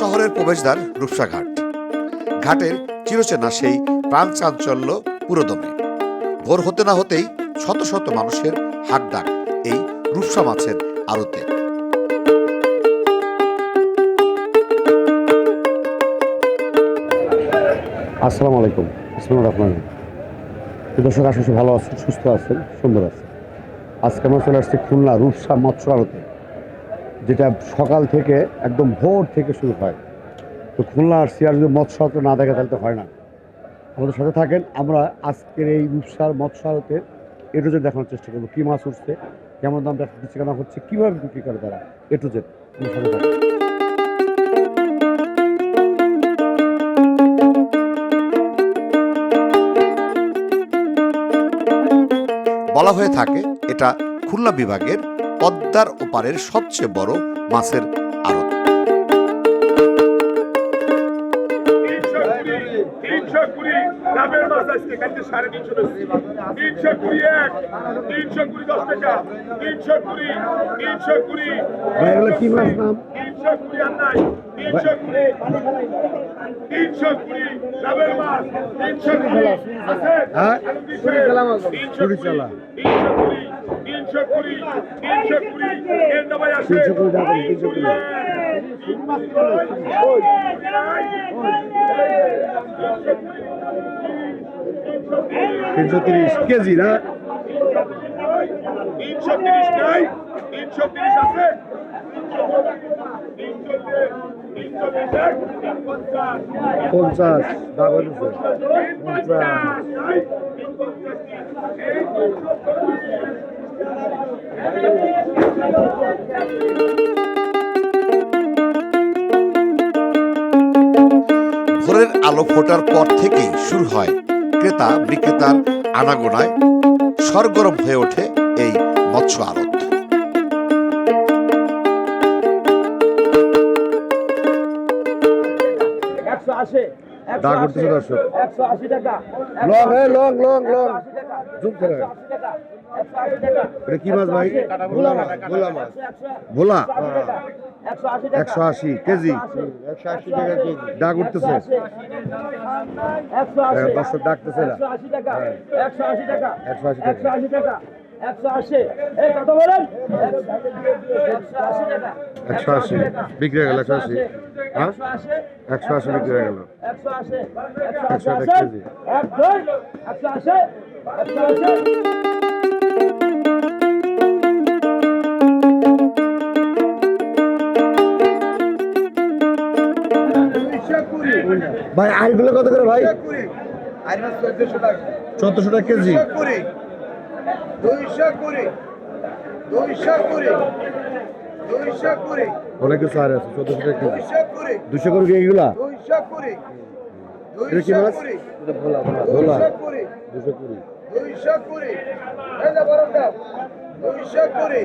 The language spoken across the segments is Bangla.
শহরের প্রবেশদ্বার রূপসা ঘাট ঘাটের চিরচেনা সেই প্রাণ চাঞ্চল্য পুরোদমে। ভোর হতে না হতেই শত শত মানুষের হাক ডাক এই রূপসা মাছের আড়তে আসসালামু আলাইকুম ইসলাম রহমান। দর্শক, আশা ভালো আছেন, সুস্থ আছেন, সুন্দর আছেন। আজকে আমরা চলে আসছি খুলনা রূপসা মৎস্য আড়তে যেটা সকাল থেকে একদম ভোর থেকে শুরু হয়। তো খুলনা আর আর যদি মৎস্য না দেখে তাহলে তো হয় না। আমাদের সাথে থাকেন, আমরা আজকের এই রূপসার মৎস্য আড়তের এ টু জেড দেখানোর চেষ্টা করব। কী মাছ উঠছে, কেমন দাম বেচা কেনা হচ্ছে, কীভাবে বিক্রি করে তারা এ টু জেড সাথে থাকেন। বলা হয়ে থাকে, এটা খুলনা বিভাগের পদ্মার ওপারের সবচেয়ে বড় মাছের আড়ত। তিনশো কুড়ি লাভের মাছ আজকে কালকে সাড়ে তিনশো তিনশো কুড়ি এক তিনশো কুড়ি দশ টাকা। তিনশো কুড়ি তিনশো কুড়ি। তিনশো কুড়ি আর নাই তিনশো কুড়ি। তিনশো কুড়ি লাভের মাছ তিনশো কুড়ি। আছে? হ্যাঁ? তিনশো কুড়ি চালা। তিনশো কুড়ি। তিনশো কুড়ি তিনশো কুড়ি এর দাবাই আছে তিনশো কুড়ি টাকা করে, তিনশো কুড়ি। তিনশো তিরিশ কেজি না তিনশো তিরিশ নাই তিনশো তিরিশ আছে পঞ্চাশ দাম হচ্ছে পঞ্চাশ ভোরের আলো ফোটার পর থেকেই শুরু হয় ক্রেতা বিক্রেতার আনাগোনায় সরগরম হয়ে ওঠে এই মৎস্য আড়ত। আশি দা করতেছে দর্শক। একশো আশি টাকা long long long long. Zoom করে টাকা একশো আশি টাকা এটা কি মাছ ভাই? ভোলা মাছ। ভোলা মাছ। ভোলা? একশো আশি কেজি। একশো আশি টাকা কেজি। ডাক উঠতেছে। হ্যাঁ, দর্শক ডাকতেছে না একশো আশি টাকা। হ্যাঁ। একশো আশি টাকা। একশো আশি টাকা। একশো আশি টাকা। একশো আশি। বিক্রি হয়ে গেল একশো আশি। হ্যাঁ? একশো আশি। বিক্রি হয়ে গেল। একশো টাকা আশি কেজি। ভাই আইগুলো কত করে ভাই চোদ্দশো টাকা কেজি অনেক কিছু আর আছে চোদ্দশো টাকা কেজি দুশো করে এইগুলা দুইশো কুড়ি এটা কি দুইশো মাছ ভোলা ভোলা দুশো কুড়ি দুইশো কুড়ি দুইশো কুড়ি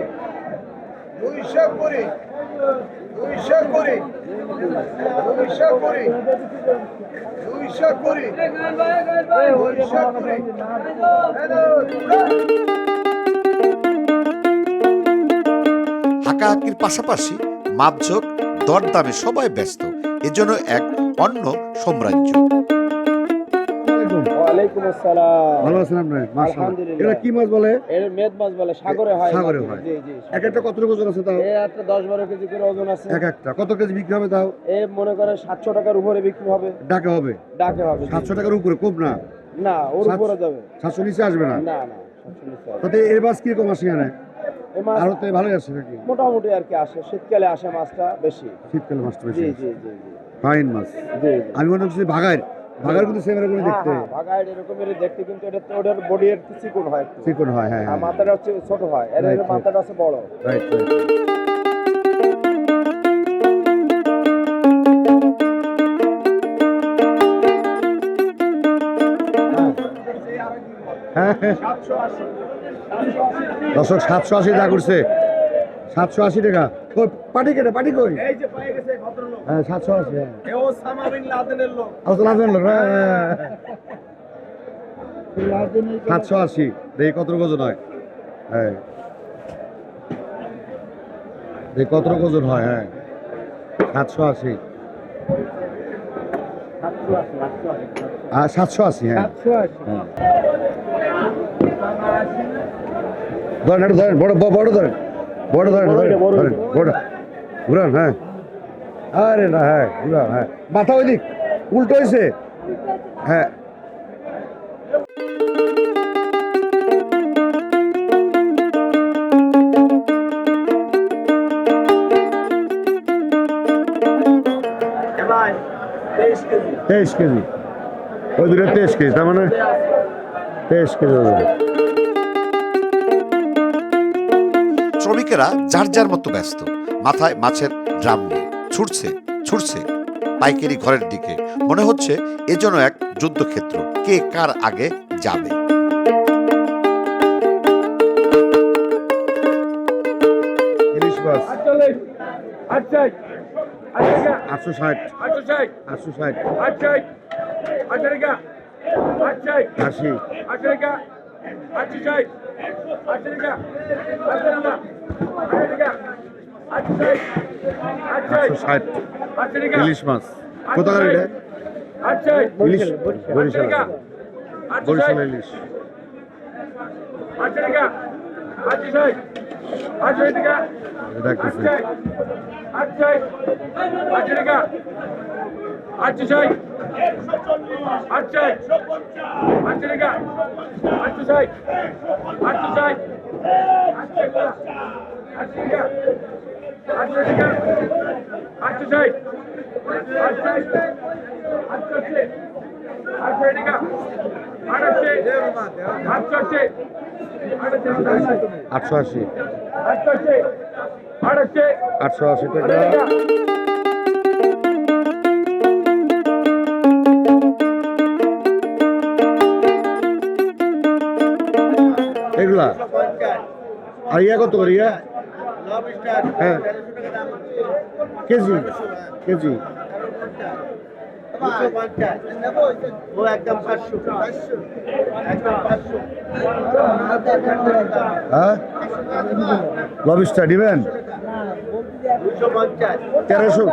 হাকাহাকির পাশাপাশি মাপঝোক দরদামে সবাই ব্যস্ত। এজন্য এক অন্য সাম্রাজ্য। আসসালাম ভালো আছেন আপনি? মাশাআল্লাহ। এটা কি মাছ বলে? এর মেদ মাছ বলে সাগরে হয়। সাগরে হয়। জি জি এক একটা কত ওজন আছে তাও? এই একটা দশ বারো কেজি করে ওজন আছে। এক একটা। কত কেজি বিক্রি হবে তাও? এ মনে করে সাতশো টাকার উপরে বিক্রি হবে। ডাকে হবে? ডাকে হবে জি। সাতশো টাকার উপরে? কম না? না ওর উপরে যাবে। নিচে আসবে না? না না সাতশো নিচে তাতে এর মাছ আসে ভালোই আসে নাকি? মোটামুটি আর কি আসে। শীতকালে আসে মাছটা বেশি। শীতকালে মাছটা বেশি জি জি জি জি। ফাইন মাছ। আমি মনে হচ্ছে ভাগার ভাগার কিন্তু সেম দেখতে। হ্যাঁ, ভাগাড় দেখতে কিন্তু এটা তো ওটার বডি একটু চিকন হয় একটু। চিকন হয় হ্যাঁ আর হ্যাঁ। মাথাটা হচ্ছে ছোট হয় এর মাথাটা হচ্ছে বড়। রাইট রাইট হ্যাঁ। হ্যাঁ। দর্শক সাতশো আশি টাকা করছে। সাতশো আশি টাকা। পাটি কেটে পাটি কই? হ্যাঁ সাতশো আশি হ্যাঁ। লোক। আলোচনা জানলো না সাতশো আশি দেখি কত ওজন হয়। হ্যাঁ। দেখি কত ওজন হয় হ্যাঁ। সাতশো আশি। আর সাতশো আশি হ্যাঁ। হ্যাঁ। ধরেন ধরেন বড় বড়- বড় ধরেন। বড় ধরেন ধরেন ধরেন বড়। ঘুরান হ্যাঁ। আরে না হ্যাঁ হ্যাঁ। মাথা ওই দিক উল্টো হয়েছে হ্যাঁ। তেইশ কেজি। ওই দুটো তেইশ কেজি, তার মানে তেইশ কেজি ওজন। শ্রমিকেরা যার যার মতো ব্যস্ত, মাথায় মাছের ড্রাম নিয়ে ছুটছে ছুটছে পাইকারি ঘরের দিকে। মনে হচ্ছে এ যেন এক যুদ্ধক্ষেত্র। কে কার আগে যাবে? আটশো ষাট। আটশো ষাট আশি। আটচারিকা আটচাই আটশো ষাট ইলিশ মাছ কোথাকার এটা ইলিশ বরিশাল বরিশাল ইলিশ আটচারিকা আটচাই আটচারিকা এটা দেখতেছি আটচাই আটশো আশি। আটশো আশি টাকা এগুলা। আর ইয়া কত করে ইয়া? হ্যাঁ। ও একদম পাঁচশো একদম পাঁচশো হ্যাঁ? লবিস্টার দিবেন? তেরোশো।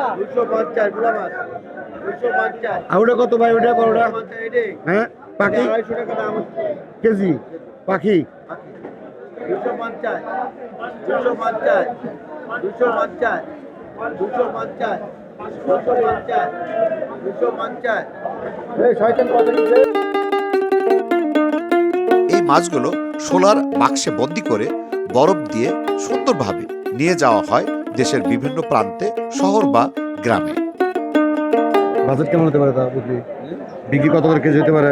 আর ওটা কত ভাই? ওটা বড়টা হ্যাঁ পাখি? কেজি, পাখি। দুশো পঞ্চাশ দুশো পঞ্চাশ দুশো পঞ্চাশ দুশো পঞ্চাশ দুশো পঞ্চাশ দুশো পঞ্চাশ। এই মাছগুলো সোলার বাক্সে বন্দি করে বরফ দিয়ে সুন্দরভাবে নিয়ে যাওয়া হয় দেশের বিভিন্ন প্রান্তে শহর বা গ্রামে। বাজেট কেমন হতে পারে তা বিক্রি বিক্রি কত করে কেজি হতে পারে?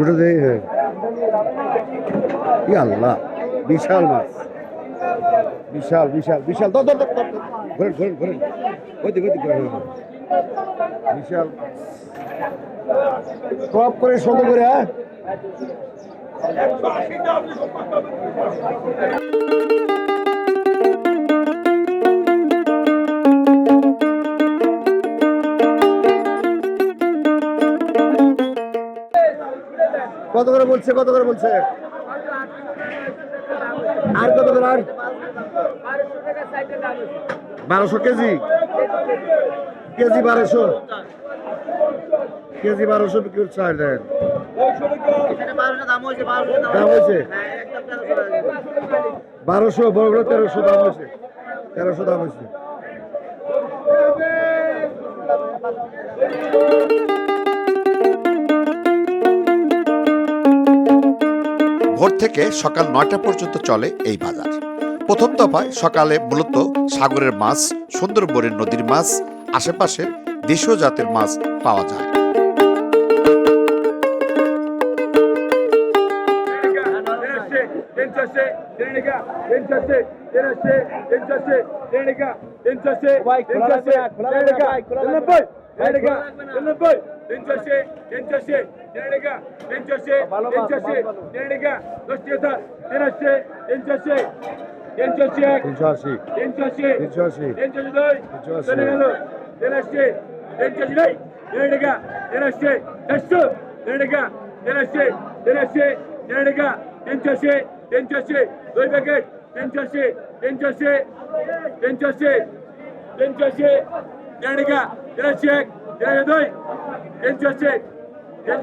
দুটো দেই হ্যাঁ। আল্লাহ, বিশাল মাছ। বিশাল বিশাল বিশাল। দর দর। ঘোরেন ঘোরেন ঘোরেন। ওই দিক ওই দিক। বিশাল। টপ করে সুন্দর করে হ্যাঁ? কত করে বলছে, কত করে বলছে? আর কত করে, আর? বারোশো কেজি। কেজি বারোশো। কেজি বারোশো বিক্রি হচ্ছে, আর দাম হয়েছে? বারোশো তেরোশো দাম হয়েছে। তেরোশো দাম হয়েছে। থেকে সকাল নয়টা পর্যন্ত চলে এই বাজার প্রথম দফায় সকালে মূলত সাগরের মাছ সুন্দরবনের নদীর মাছ আশেপাশে দেশীয় জাতের মাছ পাওয়া যায় ভাই, খোলা লাগবে না, খোলা লাগবে না, ভাই, খোলা লাগবে না। ভাই, খোলা লাগবে না। ভালো মাছ, ভালো, ভালো। তিনশো আশি তিনশো আশি তিনশো আশি। চলে গেল এনএসসি এনএসসি নাই এনএডেগা এনএসসি এসছো এনএডেগা এনএসসি এনএসসি শাপলা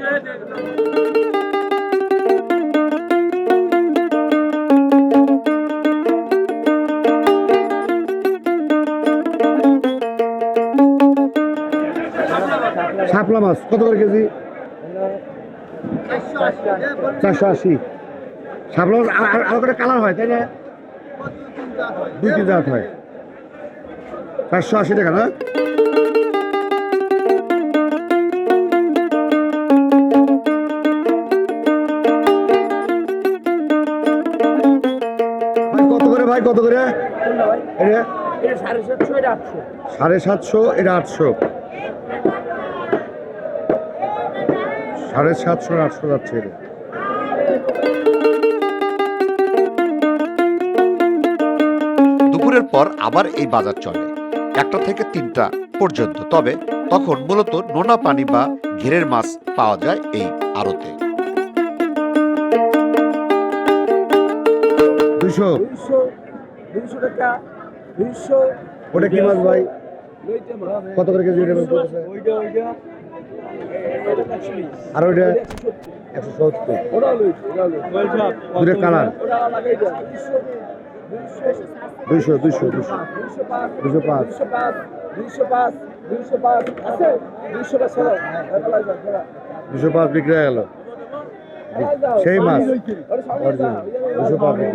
মাছ, কত করে কেজি? চারশো আশি। শাপলা মাছ, আর- করে কালার হয়, তাই না? দুই তিন জাত হয়। চারশো আশি টাকা, না? ভাই কত করে? এটা? সাড়ে সাতশো এটা আটশো। সাড়ে সাতশো এটা আটশো। সাড়ে সাতশো আটশো যাচ্ছে এটা। দুপুরের পর আবার এই বাজার চলে। একটা থেকে তিনটা পর্যন্ত। তবে তখন মূলত নোনা পানি বা ঘেরের মাছ পাওয়া যায় এই আড়তে। দুশো দুইশো টাকা দুইশো ওটা কি মাছ ভাই কত করে কেজি আর ওইটা একশো সত্তর ওটা লইছে ওটা লইছে দুটো কালার দুইশো দুইশো দুইশো দুইশো পাঁচ দুইশো পাঁচ দুইশো পাঁচ বিক্রি হয়ে গেল সেই মাছ দুশো না।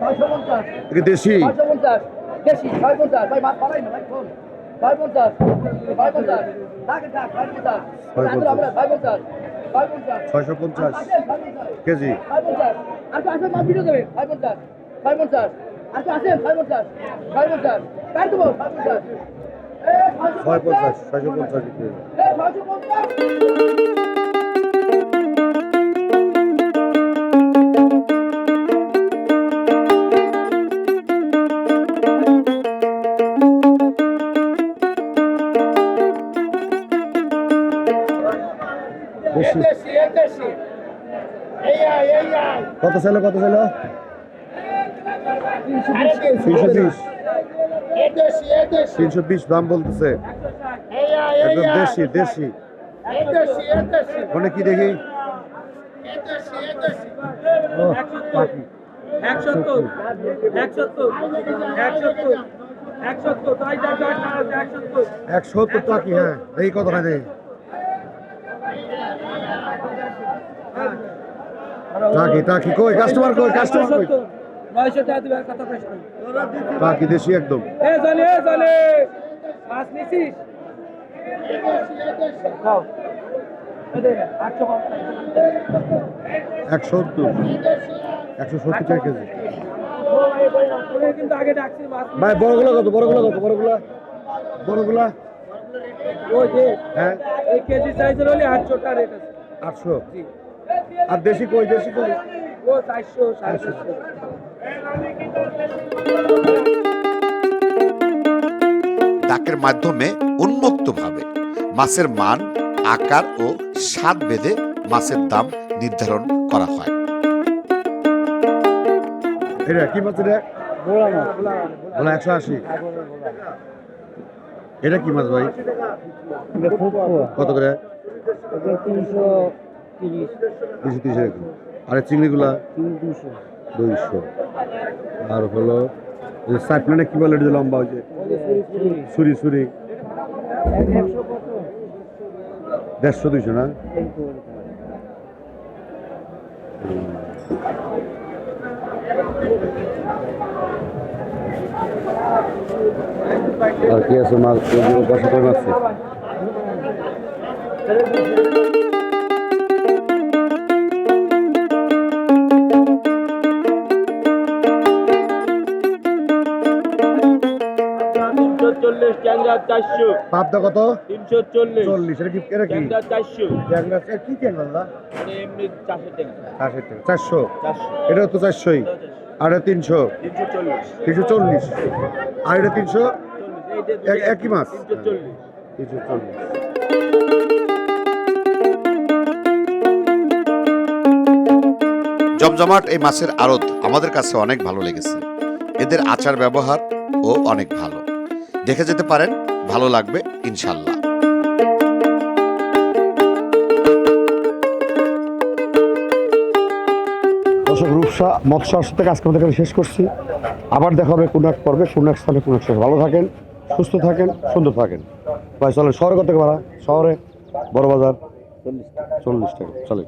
ছয়শো পঞ্চাশ। দেশি। বেশি ছয় পঞ্চাশ। ভাই মাছ পালাই না ভাই ছয়শো পঞ্চাশ। কেজি আর তো আসেন মাছ ভিডিও দেবে ছয় পঞ্চাশ ছয় পঞ্চাশ আর তো আসেন ছয় পঞ্চাশ ছয় পঞ্চাশ কার দেবো ছয় পঞ্চাশ ছয় পঞ্চাশ ছয়শো পঞ্চাশ কত ছিল কত ছিল তিনশো বিশ। তিনশো বিশ দাম বলতেছে। একদম দেশি দেশি। কি দেখি? একশো টাকি হ্যাঁ। এই কতটা দেখি। টাকি টাকি কই কাস্টমার কই কাস্টমার কই? নয়শো টাকা দিবার কথা প্রশ্ন টাকি দেশি একদম এ মাছ নিছিস পঞ্চাশ। একশো একশো সত্তর টাকা কেজি। ভাই, বড়গুলো কত বড়গুলো কত বড়গুলা? বড়গুলা? হ্যাঁ। এই কেজি সাইজের হলে আটশো টাকা রেট আছে। আটশো? আর দেশি কই দেশি কই? ও চারশো সাড়ে চারশো। ডাকের মাধ্যমে উন্মুক্তভাবে মাছের মান আকার ও স্বাদ বেঁধে মাছের দাম নির্ধারণ করা হয়। এটা কি মাছ এটা? বলা একশো আশি। এটা কি মাছ ভাই? কত করে? তিনশো দুশো তিরিশ আর চিংড়িগুলা দুইশো। আর হলো সাইপ্লানে কি বলে যে লম্বা হয়েছে সুরি ছুরি দেড়শো, দুইশো না? আর কি আছে মাছ পাশে কই মাছ চল্লিশ ট্যাংরা চারশো। পাবদা কত? তিনশো চল্লিশ। চল্লিশ এটা কি এটা কি? চারশো। ট্যাংরা কি ট্যাংরা দাদা? মানে এমনি চারশো ট্যাংরা চারশো চারশো? এটা তো চারশোই। আর এটা তিনশো? তিনশো চল্লিশ। তিনশো চল্লিশ। আর এটা তিনশো? এক- একই মাছ? তিনশো চল্লিশ। তিনশো চল্লিশ। জমজমাট এই মাছের আড়ত আমাদের কাছে অনেক ভালো লেগেছে। এদের আচার ব্যবহার ও অনেক ভালো। দেখে যেতে পারেন, ভালো লাগবে, ইনশাল্লাহ। দর্শক, রূপসা মৎস্য থেকে আজকে আমাদের এখানে শেষ করছি। আবার দেখা হবে কোনো এক পর্বে, কোনো এক স্থানে, কোনো এক। ভালো থাকেন, সুস্থ থাকেন, সুন্দর থাকেন। ভাই, চলেন শহরে কত টাকা ভাড়া? শহরে বড় বাজার, চল্লিশ টাকা। চলে